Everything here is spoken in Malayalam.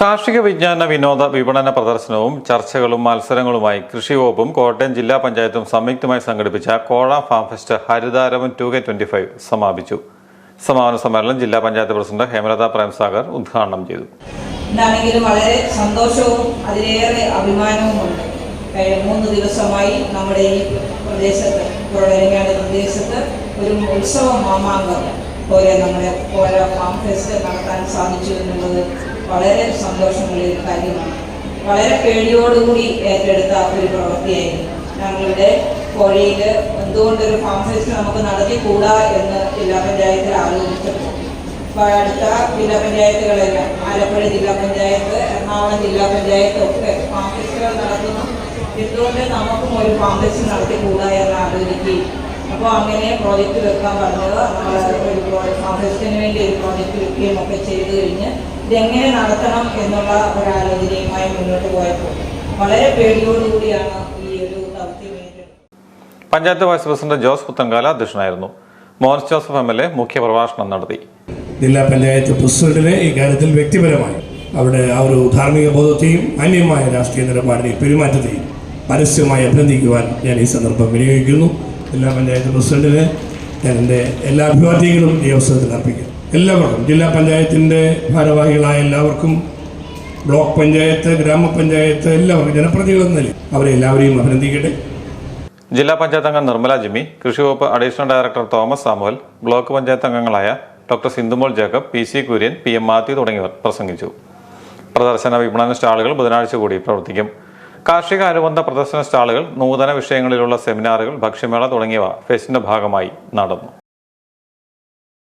കാർഷിക വിജ്ഞാന വിനോദ വിപണന പ്രദർശനവും ചർച്ചകളും മത്സരങ്ങളുമായി കൃഷി വകുപ്പും കോട്ടയം ജില്ലാ പഞ്ചായത്തും സംയുക്തമായി സംഘടിപ്പിച്ച കോഴ ഫാം ഫെസ്റ്റ് ഹരിതാരവൻ ടു കെ ട്വന്റി ഫൈവ് സമാപിച്ചു. സമാപന സമ്മേളനം ജില്ലാ പഞ്ചായത്ത് പ്രസിഡന്റ് ഹേമലത പ്രേംസാഗർ ഉദ്ഘാടനം ചെയ്തു. എന്താണെങ്കിലും വളരെ സന്തോഷവും അതിലേറെ കഴിഞ്ഞ മൂന്ന് ദിവസമായി നമ്മുടെ ഈ പ്രദേശത്ത് പ്രദേശത്ത് ഒരു ഉത്സവ മാമാങ്കം പോലെ നമ്മുടെ ഓരോ ഫാം ഫെസ്റ്റ് നടത്താൻ സാധിച്ചു എന്നുള്ളത് വളരെ സന്തോഷമുള്ള ഒരു കാര്യമാണ്. വളരെ പേടിയോടുകൂടി ഏറ്റെടുത്ത ഒരു പ്രവൃത്തിയായിരുന്നു. ഞങ്ങളുടെ കോഴിയിൽ എന്തുകൊണ്ടൊരു ഫാം ഫെസ്റ്റ് നമുക്ക് നടത്തിക്കൂടാ എന്ന് ജില്ലാ പഞ്ചായത്തിൽ ആലോചിച്ചപ്പോൾ അപ്പോൾ അടുത്ത ജില്ലാ പഞ്ചായത്തുകളെല്ലാം ആലപ്പുഴ ജില്ലാ പഞ്ചായത്ത് എറണാകുളം ജില്ലാ പഞ്ചായത്ത് ഒക്കെ ഫാം ഫെസ്റ്റുകൾ നടത്തുന്നു. എന്തുകൊണ്ട് നമുക്കും ഒരു ഫാം ഫെസ്റ്റ് നടത്തിക്കൂടാ എന്ന് ആലോചിക്കുകയും അപ്പോൾ അങ്ങനെ പ്രോജക്റ്റ് വെക്കാൻ പറഞ്ഞത് ഒരു പ്രോജക്റ്റ് വേണ്ടി ഒരു പ്രോജക്റ്റ് വെക്കുകയും ഒക്കെ ചെയ്തു കഴിഞ്ഞ് ഇതെങ്ങനെ നടത്തണം എന്നുള്ള ഒരാലോചനയുമായി മുന്നോട്ട് പോയപ്പോൾ വളരെ പേടിയോടുകൂടിയാണ് ഈ ഒരു ദൗത്യം പഞ്ചായത്ത് വൈസ് പ്രസിഡന്റ് ജോസ് പുത്തങ്കാല അധ്യക്ഷനായിരുന്നു. Mons Joseph M L A മുഖ്യപ്രഭാഷണം നടത്തി. ജില്ലാ പഞ്ചായത്ത് പ്രസിഡന്റിനെ ഈ കാര്യത്തിൽ വ്യക്തിപരമായി അവിടെ ആ ഒരു ധാർമ്മിക ബോധത്തെയും അന്യമായ രാഷ്ട്രീയ നിലപാടിനെയും പെരുമാറ്റത്തെയും പരസ്യമായി അഭിനന്ദിക്കുവാൻ ഞാൻ ഈ സന്ദർഭം വിനിയോഗിക്കുന്നു. ജില്ലാ പഞ്ചായത്ത് പ്രസിഡന്റിന് ഞാൻ എന്റെ എല്ലാ അഭിവാദ്യങ്ങളും ഈ അവസരത്തിൽ അർപ്പിക്കും എല്ലാവർക്കും ജില്ലാ പഞ്ചായത്തിന്റെ ഭാരവാഹികളായ എല്ലാവർക്കും ബ്ലോക്ക് പഞ്ചായത്ത് ഗ്രാമപഞ്ചായത്ത് എല്ലാവർക്കും ജനപ്രതിനിധികൾ എന്ന നിലയിൽ അവരെ എല്ലാവരെയും അഭിനന്ദിക്കട്ടെ. ജില്ലാ പഞ്ചായത്ത് അംഗം നിർമ്മല ജിമ്മി കൃഷി വകുപ്പ് additional director Thomas Samuel block panchayat അംഗങ്ങളായ doctor Sindhumol Jacob P C Kurian P M Mathew തുടങ്ങിയവർ പ്രസംഗിച്ചു. പ്രദർശന വിപണന സ്റ്റാളുകൾ ബുധനാഴ്ച കൂടി പ്രവർത്തിക്കും. കാർഷിക അനുബന്ധ പ്രദർശന സ്റ്റാളുകൾ നൂതന വിഷയങ്ങളിലുള്ള സെമിനാറുകൾ ഭക്ഷ്യമേള തുടങ്ങിയവ ഫെസ്റ്റിന്റെ ഭാഗമായി നടന്നു.